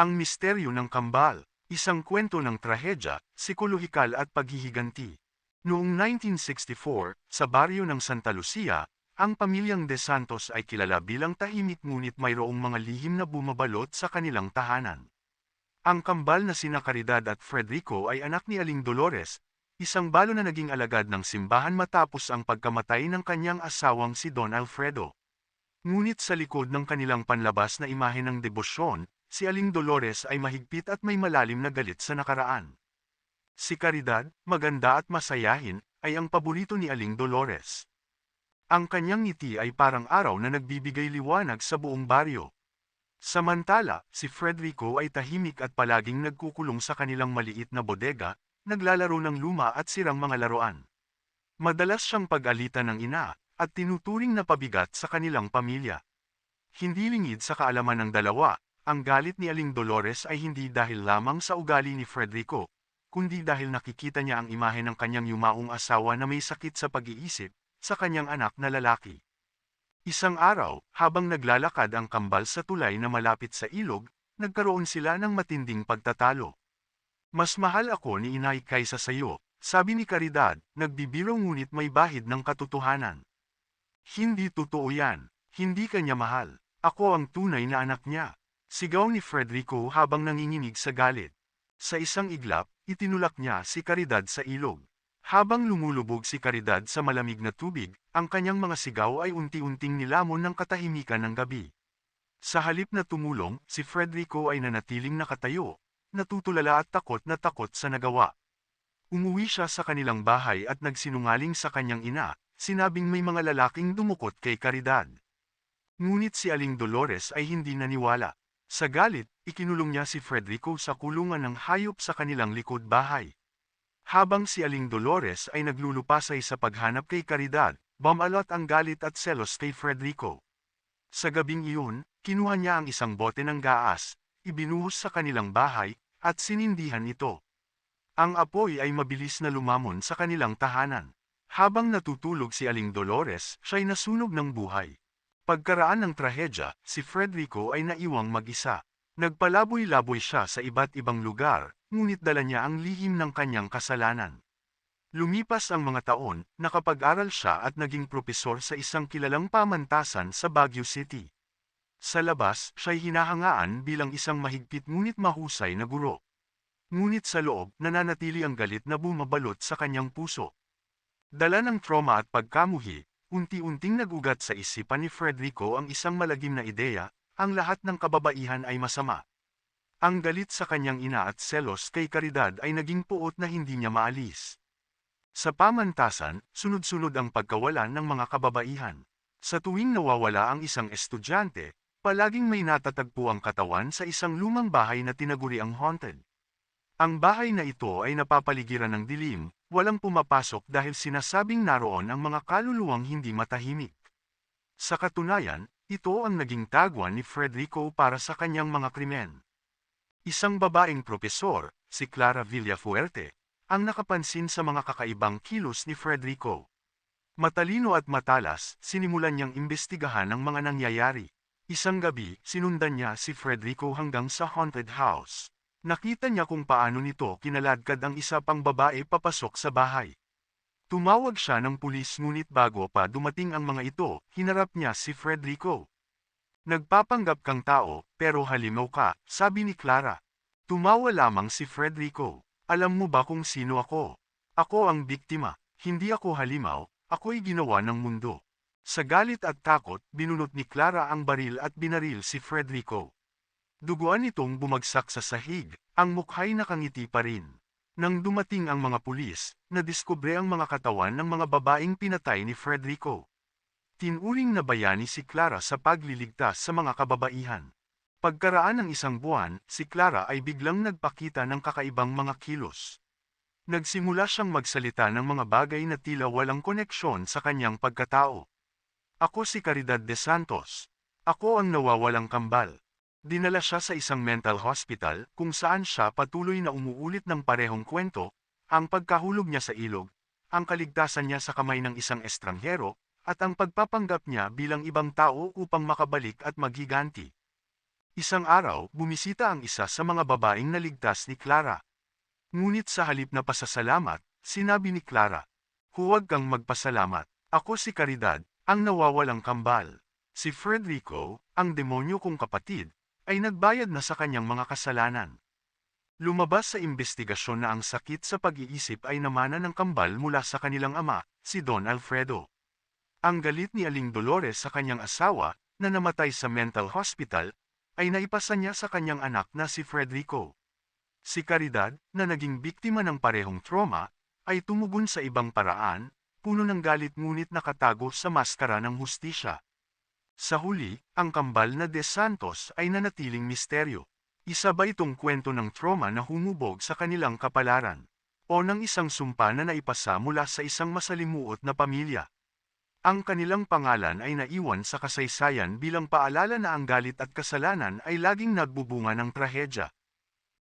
Ang misteryo ng kambal, isang kwento ng trahedya, psikolohikal at paghihiganti. Noong 1964, sa baryo ng Santa Lucia, ang pamilyang De Santos ay kilala bilang tahimik ngunit mayroong mga lihim na bumabalot sa kanilang tahanan. Ang kambal na sina Caridad at Frederico ay anak ni Aling Dolores, isang balo na naging alagad ng simbahan matapos ang pagkamatay ng kanyang asawang si Don Alfredo. Ngunit sa likod ng kanilang panlabas na imahe ng debosyon, si Aling Dolores ay mahigpit at may malalim na galit sa nakaraan. Si Caridad, maganda at masayahin, ay ang paborito ni Aling Dolores. Ang kanyang ngiti ay parang araw na nagbibigay liwanag sa buong baryo. Samantala, si Frederico ay tahimik at palaging nagkukulong sa kanilang maliit na bodega, naglalaro ng luma at sirang mga laruan. Madalas siyang pag-alitan ng ina, at tinuturing na pabigat sa kanilang pamilya. Hindi lingid sa kaalaman ng dalawa, ang galit ni Aling Dolores ay hindi dahil lamang sa ugali ni Frederico, kundi dahil nakikita niya ang imahe ng kanyang yumaong asawa na may sakit sa pag-iisip, sa kanyang anak na lalaki. Isang araw, habang naglalakad ang kambal sa tulay na malapit sa ilog, nagkaroon sila ng matinding pagtatalo. Mas mahal ako ni inay kaysa sa iyo, sabi ni Caridad, nagbibiro ngunit may bahid ng katotohanan. Hindi totoo yan, hindi kanya mahal, ako ang tunay na anak niya. Sigaw ni Frederico habang nanginginig sa galit. Sa isang iglap, itinulak niya si Caridad sa ilog. Habang lumulubog si Caridad sa malamig na tubig, ang kanyang mga sigaw ay unti-unting nilamon ng katahimikan ng gabi. Sa halip na tumulong, si Frederico ay nanatiling nakatayo, natutulala at takot na takot sa nagawa. Umuwi siya sa kanilang bahay at nagsinungaling sa kanyang ina, sinabing may mga lalaking dumukot kay Caridad. Ngunit si Aling Dolores ay hindi naniwala. Sa galit, ikinulong niya si Frederico sa kulungan ng hayop sa kanilang likod bahay. Habang si Aling Dolores ay naglulupasay sa paghanap kay Caridad, bumalot ang galit at selos kay Frederico. Sa gabing iyon, kinuha niya ang isang bote ng gaas, ibinuhos sa kanilang bahay, at sinindihan ito. Ang apoy ay mabilis na lumamon sa kanilang tahanan. Habang natutulog si Aling Dolores, siya'y nasunog ng buhay. Pagkaraan ng trahedya, si Frederico ay naiwang mag-isa. Nagpalaboy-laboy siya sa iba't ibang lugar, ngunit dala niya ang lihim ng kanyang kasalanan. Lumipas ang mga taon, nakapag-aral siya at naging propesor sa isang kilalang pamantasan sa Baguio City. Sa labas, siya'y hinahangaan bilang isang mahigpit ngunit mahusay na guro. Ngunit sa loob, nananatili ang galit na bumabalot sa kanyang puso. Dala ng trauma at pagkamuhi, unti-unting nagugat sa isipan ni Frederico ang isang malagim na ideya, ang lahat ng kababaihan ay masama. Ang galit sa kanyang ina at selos kay Caridad ay naging puot na hindi niya maalis. Sa pamantasan, sunod-sunod ang pagkawalan ng mga kababaihan. Sa tuwing nawawala ang isang estudyante, palaging may natatagpo ang katawan sa isang lumang bahay na tinaguri ang haunted. Ang bahay na ito ay napapaligiran ng dilim, walang pumapasok dahil sinasabing naroon ang mga kaluluwang hindi matahimik. Sa katunayan, ito ang naging tagwan ni Frederico para sa kanyang mga krimen. Isang babaeng propesor, si Clara Villafuerte, ang nakapansin sa mga kakaibang kilos ni Frederico. Matalino at matalas, sinimulan niyang imbestigahan ang mga nangyayari. Isang gabi, sinundan niya si Frederico hanggang sa haunted house. Nakita niya kung paano nito kinaladkad ang isa pang babae papasok sa bahay. Tumawag siya ng pulis ngunit bago pa dumating ang mga ito, hinarap niya si Frederico. Nagpapanggap kang tao, pero halimaw ka, sabi ni Clara. Tumawa lamang si Frederico. Alam mo ba kung sino ako? Ako ang biktima. Hindi ako halimaw, ako'y ginawa ng mundo. Sa galit at takot, binunot ni Clara ang baril at binaril si Frederico. Duguan itong bumagsak sa sahig, ang mukha'y nakangiti pa rin. Nang dumating ang mga pulis, nadiskubre ang mga katawan ng mga babaeng pinatay ni Frederico. Tinuring na bayani si Clara sa pagliligtas sa mga kababaihan. Pagkaraan ng isang buwan, si Clara ay biglang nagpakita ng kakaibang mga kilos. Nagsimula siyang magsalita ng mga bagay na tila walang koneksyon sa kanyang pagkatao. Ako si Caridad de Santos. Ako ang nawawalang kambal. Dinala siya sa isang mental hospital kung saan siya patuloy na umuulit ng parehong kwento, ang pagkahulog niya sa ilog, ang kaligtasan niya sa kamay ng isang estranghero, at ang pagpapanggap niya bilang ibang tao upang makabalik at maghiganti. Isang araw, bumisita ang isa sa mga babaeng naligtas ni Clara. Ngunit sa halip na pasasalamat, sinabi ni Clara, Huwag kang magpasalamat. Ako si Caridad, ang nawawalang kambal. Si Frederico, ang demonyo kong kapatid, ay nagbayad na sa kanyang mga kasalanan. Lumabas sa investigasyon na ang sakit sa pag-iisip ay namana ng kambal mula sa kanilang ama, si Don Alfredo. Ang galit ni Aling Dolores sa kanyang asawa, na namatay sa mental hospital, ay naipasa niya sa kanyang anak na si Frederico. Si Caridad, na naging biktima ng parehong trauma, ay tumugon sa ibang paraan, puno ng galit ngunit nakatago sa maskara ng hustisya. Sa huli, ang kambal na De Santos ay nanatiling misteryo. Isa ba itong kwento ng trauma na humubog sa kanilang kapalaran? O ng isang sumpa na naipasa mula sa isang masalimuot na pamilya? Ang kanilang pangalan ay naiwan sa kasaysayan bilang paalala na ang galit at kasalanan ay laging nagbubunga ng trahedya.